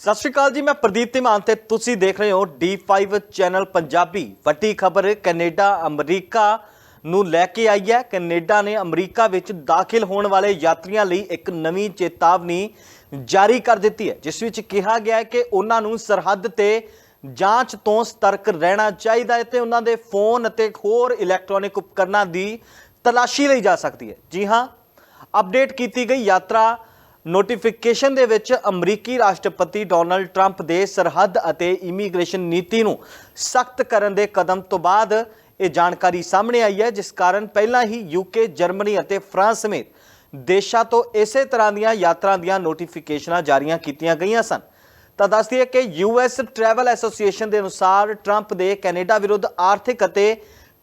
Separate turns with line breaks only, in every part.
ਸਤਿ ਸ਼੍ਰੀ ਅਕਾਲ ਜੀ, ਮੈਂ ਪ੍ਰਦੀਪ ਧੀਮਾਨ ਤੇ ਤੁਸੀਂ ਦੇਖ ਰਹੇ ਹੋ D5 ਚੈਨਲ ਪੰਜਾਬੀ। ਵੱਡੀ ਖਬਰ, ਕੈਨੇਡਾ, ਅਮਰੀਕਾ ਨੂੰ ਲੈ ਕੇ ਆਈ ਹੈ। ਕੈਨੇਡਾ ਨੇ ਅਮਰੀਕਾ ਵਿੱਚ ਦਾਖਲ ਹੋਣ ਵਾਲੇ ਯਾਤਰੀਆਂ ਲਈ ਇੱਕ ਨਵੀਂ ਚੇਤਾਵਨੀ ਜਾਰੀ ਕਰ ਦਿੱਤੀ ਹੈ, ਜਿਸ ਵਿੱਚ ਕਿਹਾ ਗਿਆ ਹੈ ਕਿ ਉਹਨਾਂ ਨੂੰ ਸਰਹੱਦ ਤੇ ਜਾਂਚ ਤੋਂ ਸਤਰਕ ਰਹਿਣਾ ਚਾਹੀਦਾ ਹੈ ਤੇ ਉਹਨਾਂ ਦੇ ਫੋਨ ਅਤੇ ਹੋਰ ਇਲੈਕਟ੍ਰੋਨਿਕ ਉਪਕਰਨਾਂ ਦੀ ਤਲਾਸ਼ੀ ਲਈ ਜਾ ਸਕਦੀ ਹੈ। ਜੀ ਹਾਂ, ਅਪਡੇਟ ਕੀਤੀ ਗਈ ਯਾਤਰਾ ਨੋਟੀਫਿਕੇਸ਼ਨ ਦੇ ਵਿੱਚ ਅਮਰੀਕੀ ਰਾਸ਼ਟਰਪਤੀ ਡੋਨਲਡ ਟਰੰਪ ਦੇ ਸਰਹੱਦ ਅਤੇ ਇਮੀਗ੍ਰੇਸ਼ਨ ਨੀਤੀ ਨੂੰ ਸਖਤ ਕਰਨ ਦੇ ਕਦਮ ਤੋਂ ਬਾਅਦ ਇਹ ਜਾਣਕਾਰੀ ਸਾਹਮਣੇ ਆਈ ਹੈ, ਜਿਸ ਕਾਰਨ ਪਹਿਲਾਂ ਹੀ ਯੂਕੇ ਜਰਮਨੀ ਅਤੇ ਫਰਾਂਸ ਸਮੇਤ ਦੇਸ਼ਾਂ ਤੋਂ ਇਸੇ ਤਰ੍ਹਾਂ ਦੀਆਂ ਯਾਤਰਾ ਦੀਆਂ ਨੋਟੀਫਿਕੇਸ਼ਨਾਂ ਜਾਰੀਆਂ ਕੀਤੀਆਂ ਗਈਆਂ ਸਨ। ਤਾਂ ਦੱਸ ਦਈਏ ਕਿ ਯੂਐਸ ਟਰੈਵਲ ਐਸੋਸੀਏਸ਼ਨ ਦੇ ਅਨੁਸਾਰ ਟਰੰਪ ਦੇ ਕੈਨੇਡਾ ਵਿਰੁੱਧ ਆਰਥਿਕ ਅਤੇ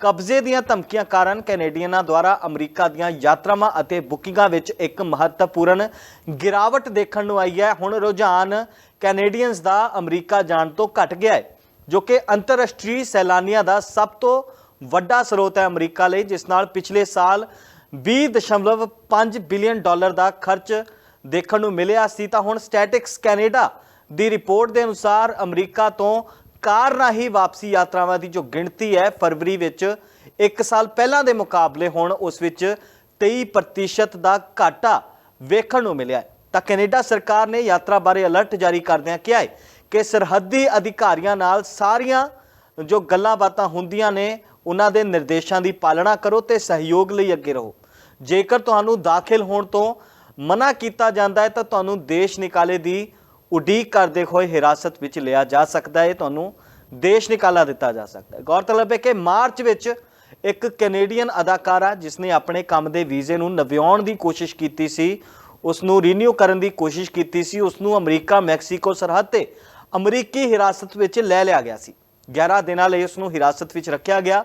ਕਬਜ਼ੇ ਦੀਆਂ ਧਮਕੀਆਂ ਕਾਰਨ ਕੈਨੇਡੀਅਨਾਂ ਦੁਆਰਾ ਅਮਰੀਕਾ ਦੀਆਂ ਯਾਤਰਾਵਾਂ ਅਤੇ ਬੁਕਿੰਗਾਂ ਵਿੱਚ ਇੱਕ ਮਹੱਤਵਪੂਰਨ ਗਿਰਾਵਟ ਦੇਖਣ ਨੂੰ ਆਈ ਹੈ। ਹੁਣ ਰੁਝਾਨ ਕੈਨੇਡੀਅਨਸ ਦਾ ਅਮਰੀਕਾ ਜਾਣ ਤੋਂ ਘਟ ਗਿਆ ਹੈ, ਜੋ ਕਿ ਅੰਤਰਰਾਸ਼ਟਰੀ ਸੈਲਾਨੀਆਂ ਦਾ ਸਭ ਤੋਂ ਵੱਡਾ ਸਰੋਤ ਹੈ ਅਮਰੀਕਾ ਲਈ, ਜਿਸ ਨਾਲ ਪਿਛਲੇ ਸਾਲ 20.5 ਬਿਲੀਅਨ ਡਾਲਰ ਦਾ ਖਰਚ ਦੇਖਣ ਨੂੰ ਮਿਲਿਆ ਸੀ। ਤਾਂ ਹੁਣ ਸਟੈਟਿਕਸ ਕੈਨੇਡਾ ਦੀ ਰਿਪੋਰਟ ਦੇ ਅਨੁਸਾਰ ਅਮਰੀਕਾ ਤੋਂ ਕਾਰ ਰਾਹੀਂ ਵਾਪਸੀ ਯਾਤਰਾਵਾਂ ਦੀ ਜੋ ਗਿਣਤੀ ਹੈ, ਫਰਵਰੀ ਵਿੱਚ 1 ਸਾਲ ਪਹਿਲਾਂ ਦੇ ਮੁਕਾਬਲੇ ਹੁਣ, ਉਸ ਵਿੱਚ 23% ਦਾ ਘਾਟਾ ਵੇਖਣ ਨੂੰ ਮਿਲਿਆ ਹੈ। ਤਾਂ ਕੈਨੇਡਾ ਸਰਕਾਰ ਨੇ ਯਾਤਰਾ ਬਾਰੇ ਅਲਰਟ ਜਾਰੀ ਕਰਦਿਆਂ ਕਿਹਾ ਹੈ ਕਿ ਸਰਹੱਦੀ ਅਧਿਕਾਰੀਆਂ ਨਾਲ ਸਾਰੀਆਂ ਜੋ ਗੱਲਾਂ ਬਾਤਾਂ ਹੁੰਦੀਆਂ ਨੇ, ਉਹਨਾਂ ਦੇ ਨਿਰਦੇਸ਼ਾਂ ਦੀ ਪਾਲਣਾ ਕਰੋ ਤੇ ਸਹਿਯੋਗ ਲਈ ਅੱਗੇ ਰਹੋ। ਜੇਕਰ ਤੁਹਾਨੂੰ ਦਾਖਲ ਹੋਣ ਤੋਂ ਮਨਾ ਕੀਤਾ ਜਾਂਦਾ ਹੈ, ਤਾਂ ਤੁਹਾਨੂੰ ਦੇਸ਼ ਨਿਕਾਲੇ ਦੀ ਉਡੀਕ ਕਰਦੇ ਹੋਏ ਹਿਰਾਸਤ ਵਿੱਚ ਲਿਆ ਜਾ ਸਕਦਾ ਹੈ, ਤੁਹਾਨੂੰ ਦੇਸ਼ ਨਿਕਾਲਾ ਦਿੱਤਾ ਜਾ ਸਕਦਾ ਹੈ। ਗੌਰਤਲਬ ਹੈ ਕਿ ਮਾਰਚ ਵਿੱਚ ਇੱਕ ਕੈਨੇਡੀਅਨ ਅਦਾਕਾਰਾ ਜਿਸ ਨੇ ਆਪਣੇ ਕੰਮ ਦੇ ਵੀਜ਼ੇ ਨੂੰ ਨਵਿਆਉਣ ਦੀ ਕੋਸ਼ਿਸ਼ ਕੀਤੀ ਸੀ ਉਸ ਨੂੰ ਰੀਨਿਊ ਕਰਨ ਦੀ ਕੋਸ਼ਿਸ਼ ਕੀਤੀ ਸੀ ਉਸ ਨੂੰ ਅਮਰੀਕਾ, ਮੈਕਸੀਕੋ ਸਰਹੱਦ ਤੇ ਅਮਰੀਕੀ ਹਿਰਾਸਤ ਵਿੱਚ ਲੈ ਲਿਆ ਗਿਆ ਸੀ। 11 ਦਿਨਾਂ ਲਈ ਉਸ ਨੂੰ ਹਿਰਾਸਤ ਵਿੱਚ ਰੱਖਿਆ ਗਿਆ।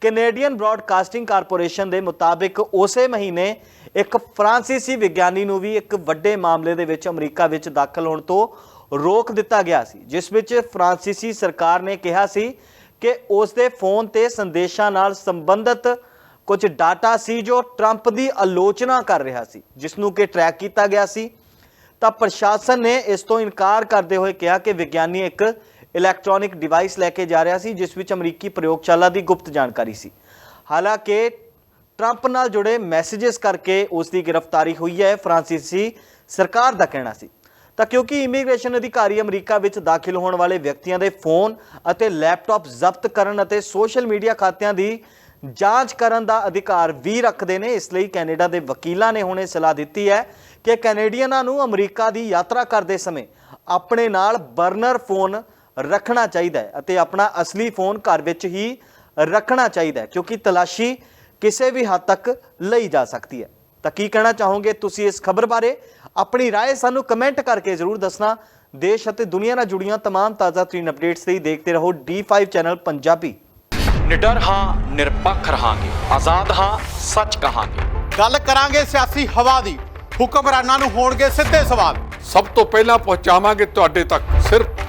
ਕੈਨੇਡੀਅਨ ਬ੍ਰਾਡਕਾਸਟਿੰਗ ਕਾਰਪੋਰੇਸ਼ਨ ਦੇ ਮੁਤਾਬਿਕ ਉਸੇ ਮਹੀਨੇ ਇੱਕ ਫਰਾਂਸੀਸੀ ਵਿਗਿਆਨੀ ਨੂੰ ਵੀ ਇੱਕ ਵੱਡੇ ਮਾਮਲੇ ਦੇ ਵਿੱਚ ਅਮਰੀਕਾ ਵਿੱਚ ਦਾਖਲ ਹੋਣ ਤੋਂ ਰੋਕ ਦਿੱਤਾ ਗਿਆ ਸੀ, ਜਿਸ ਵਿੱਚ ਫਰਾਂਸੀਸੀ ਸਰਕਾਰ ਨੇ ਕਿਹਾ ਸੀ ਕਿ ਉਸ ਦੇ ਫੋਨ ਤੇ ਸੰਦੇਸ਼ਾਂ ਨਾਲ ਸੰਬੰਧਿਤ ਕੁਝ ਡਾਟਾ ਸੀ ਜੋ ਟਰੰਪ ਦੀ ਆਲੋਚਨਾ ਕਰ ਰਿਹਾ ਸੀ, ਜਿਸ ਨੂੰ ਕਿ ਟਰੈਕ ਕੀਤਾ ਗਿਆ ਸੀ। ਤਾਂ ਪ੍ਰਸ਼ਾਸਨ ਨੇ ਇਸ ਤੋਂ ਇਨਕਾਰ ਕਰਦੇ ਹੋਏ ਕਿਹਾ ਕਿ ਵਿਗਿਆਨੀ ਇੱਕ ਇਲੈਕਟ੍ਰੋਨਿਕ ਡਿਵਾਈਸ ਲੈ ਕੇ ਜਾ ਰਿਹਾ ਸੀ, ਜਿਸ ਵਿੱਚ ਅਮਰੀਕੀ ਪ੍ਰਯੋਗਸ਼ਾਲਾ ਦੀ ਗੁਪਤ ਜਾਣਕਾਰੀ ਸੀ। ਹਾਲਾਂਕਿ ਟਰੰਪ ਨਾਲ ਜੁੜੇ ਮੈਸੇजेस ਕਰਕੇ ਉਸ ਦੀ ਗ੍ਰਿਫਤਾਰੀ ਹੋਈ ਹੈ, ਫਰਾਂਸੀਸੀ ਸਰਕਾਰ ਦਾ ਕਹਿਣਾ ਸੀ। ਤਾਂ ਕਿਉਂਕਿ ਇਮੀਗ੍ਰੇਸ਼ਨ ਅਧਿਕਾਰੀ ਅਮਰੀਕਾ ਵਿੱਚ ਦਾਖਲ ਹੋਣ ਵਾਲੇ ਵਿਅਕਤੀਆਂ ਦੇ ਫੋਨ ਅਤੇ ਲੈਪਟਾਪ ਜ਼ਬਤ ਕਰਨ ਅਤੇ ਸੋਸ਼ਲ ਮੀਡੀਆ ਖਾਤਿਆਂ ਦੀ ਜਾਂਚ ਕਰਨ ਦਾ ਅਧਿਕਾਰ ਵੀ ਰੱਖਦੇ ਨੇ, ਇਸ ਲਈ ਕੈਨੇਡਾ ਦੇ ਵਕੀਲਾਂ ਨੇ ਹੁਣ ਇਹ ਸਲਾਹ ਦਿੱਤੀ ਹੈ ਕਿ ਕੈਨੇਡੀਅਨਾਂ ਨੂੰ ਅਮਰੀਕਾ ਦੀ ਯਾਤਰਾ ਕਰਦੇ ਸਮੇਂ ਆਪਣੇ ਨਾਲ ਬਰਨਰ ਫੋਨ ਰੱਖਣਾ ਚਾਹੀਦਾ ਹੈ ਅਤੇ ਆਪਣਾ ਅਸਲੀ ਫੋਨ ਘਰ ਵਿੱਚ ਹੀ ਰੱਖਣਾ ਚਾਹੀਦਾ ਹੈ ਕਿਉਂਕਿ ਤਲਾਸ਼ੀ ਕਿਸੇ ਵੀ ਹੱਦ ਤੱਕ ਲਈ ਜਾ ਸਕਦੀ ਹੈ ਤਾਂ ਕੀ ਕਹਿਣਾ ਚਾਹੋਗੇ ਤੁਸੀਂ ਇਸ ਖਬਰ ਬਾਰੇ ਆਪਣੀ رائے ਸਾਨੂੰ ਕਮੈਂਟ ਕਰਕੇ ਜ਼ਰੂਰ ਦੱਸਣਾ ਦੇਸ਼ ਅਤੇ ਦੁਨੀਆ ਨਾਲ ਜੁੜੀਆਂ तमाम ਤਾਜ਼ਾ ਤਰੀਨ ਅਪਡੇਟਸ ਲਈ ਦੇਖਦੇ ਰਹੋ D5 ਚੈਨਲ ਪੰਜਾਬੀ
ਨਿਡਰ ਹਾਂ ਨਿਰਪੱਖ ਰਹਾਂਗੇ ਆਜ਼ਾਦ ਹਾਂ ਸੱਚ ਕਹਾਂਗੇ
ਗੱਲ ਕਰਾਂਗੇ ਸਿਆਸੀ ਹਵਾ ਦੀ ਹੁਕਮਰਾਨਾਂ ਨੂੰ ਹੋਣਗੇ ਸਿੱਧੇ ਸਵਾਲ
ਸਭ ਤੋਂ ਪਹਿਲਾਂ ਪਹੁੰਚਾਵਾਂਗੇ ਤੁਹਾਡੇ ਤੱਕ ਸਿਰਫ